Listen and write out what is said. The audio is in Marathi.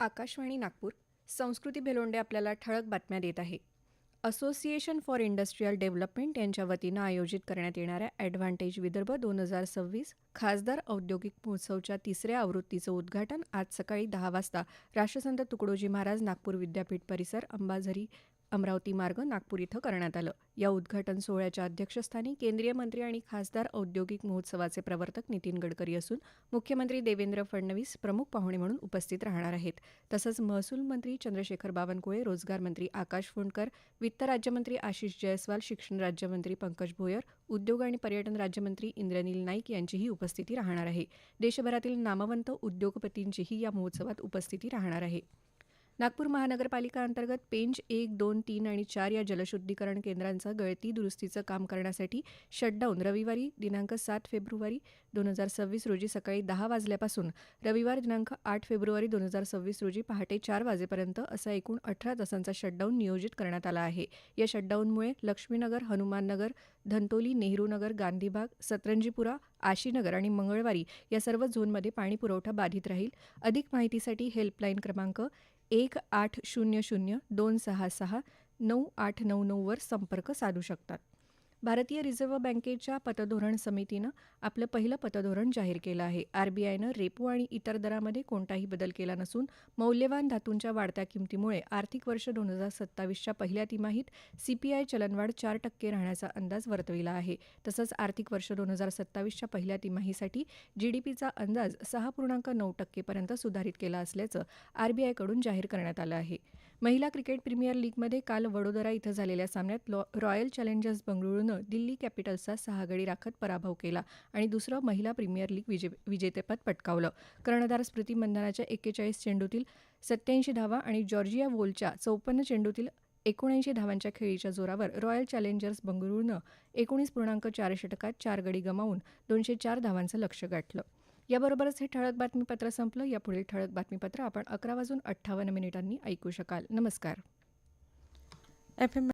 आकाशवाणी नागपूर संस्कृती भेलोंडे आपल्याला ठळक बातम्या देत आहे. असोसिएशन फॉर इंडस्ट्रीयल डेव्हलपमेंट यांच्या वतीनं आयोजित करण्यात येणाऱ्या ॲडव्हान्टेज विदर्भ दोन हजार सव्वीस खासदार औद्योगिक महोत्सवच्या तिसऱ्या आवृत्तीचं उद्घाटन आज सकाळी दहा वाजता राष्ट्रसंत तुकडोजी महाराज नागपूर विद्यापीठ परिसर अंबाझरी अमरावती मार्ग नागपूर इथं करण्यात आलं. या उद्घाटन सोहळ्याच्या अध्यक्षस्थानी केंद्रीय मंत्री आणि खासदार औद्योगिक महोत्सवाचे प्रवर्तक नितीन गडकरी असून मुख्यमंत्री देवेंद्र फडणवीस प्रमुख पाहुणे म्हणून उपस्थित राहणार आहेत. तसंच महसूल मंत्री चंद्रशेखर बावनकुळे रोजगार मंत्री आकाश फोंडकर वित्त राज्यमंत्री आशिष जयस्वाल शिक्षण राज्यमंत्री पंकज भोयर उद्योग आणि पर्यटन राज्यमंत्री इंद्रनील नाईक यांचीही उपस्थिती राहणार आहे. देशभरातील नामवंत उद्योगपतींचीही या महोत्सवात उपस्थिती राहणार आहे. नागपूर महानगरपालिका अंतर्गत पेंच एक दोन तीन आणि चार या जलशुद्धीकरण केंद्रांचं गळती दुरुस्तीचं काम करण्यासाठी शटडाऊन रविवारी दिनांक सात फेब्रुवारी दोन हजार सव्वीस रोजी सकाळी दहा वाजल्यापासून रविवार दिनांक आठ फेब्रुवारी दोन हजार सव्वीस रोजी पहाटे चार वाजेपर्यंत असा एकूण अठरा तासांचा शटडाऊन नियोजित करण्यात आला आहे. या शटडाऊनमुळे लक्ष्मीनगर हनुमाननगर धंतोली नेहरूनगर गांधीबाग सतरंजीपुरा आशीनगर आणि मंगळवारी या सर्व झोनमध्ये पाणी पुरवठा बाधित राहील. अधिक माहितीसाठी हेल्पलाईन क्रमांक एक आठ शून्य शून्य दोन सहा सहा नऊ आठ नऊ नऊवर संपर्क साधू शकतात. भारतीय रिझर्व्ह बँकेच्या पतधोरण समितीनं आपलं पहिलं पतधोरण जाहीर केलं आहे. आरबीआयनं रेपो आणि इतर दरामध्ये कोणताही बदल केला नसून मौल्यवान धातूंच्या वाढत्या किमतीमुळे आर्थिक वर्ष दोन हजार सत्तावीसच्या पहिल्या तिमाहीत सीपीआय चलनवाढ चार टक्के राहण्याचा अंदाज वर्तविला आहे. तसंच आर्थिक वर्ष दोन हजार सत्तावीसच्या पहिल्या तिमाहीसाठी जीडीपीचा अंदाज सहा पूर्णांक नऊ टक्केपर्यंत सुधारित केला असल्याचं आरबीआयकडून जाहीर करण्यात आलं आहे. महिला क्रिकेट प्रीमियर लीगमध्ये काल वडोदरा इथं झालेल्या सामन्यात लॉ रॉयल चॅलेंजर्स बंगळुरूनं दिल्ली कॅपिटल्सचा सहा गडी राखत पराभव केला आणि दुसरं महिला प्रीमियर लीग विजे विजेतेपद पटकावलं. कर्णधार स्मृती मंधानाच्या एक्केचाळीस चेंडूतील सत्याऐंशी धावा आणि जॉर्जिया वोलच्या चौपन्न चेंडूतील एकोणऐंशी धावांच्या खेळीच्या जोरावर रॉयल चॅलेंजर्स बंगळुरूनं एकोणीस पूर्णांक चार षटकात चार गडी गमावून दोनशे चार धावांचं लक्ष गाठलं. याबरोबरच हे ठळक बातमीपत्र संपलं. यापुढील ठळक बातमीपत्र आपण अकरा वाजून अठ्ठावन्न मिनिटांनी ऐकू शकाल. नमस्कार. F M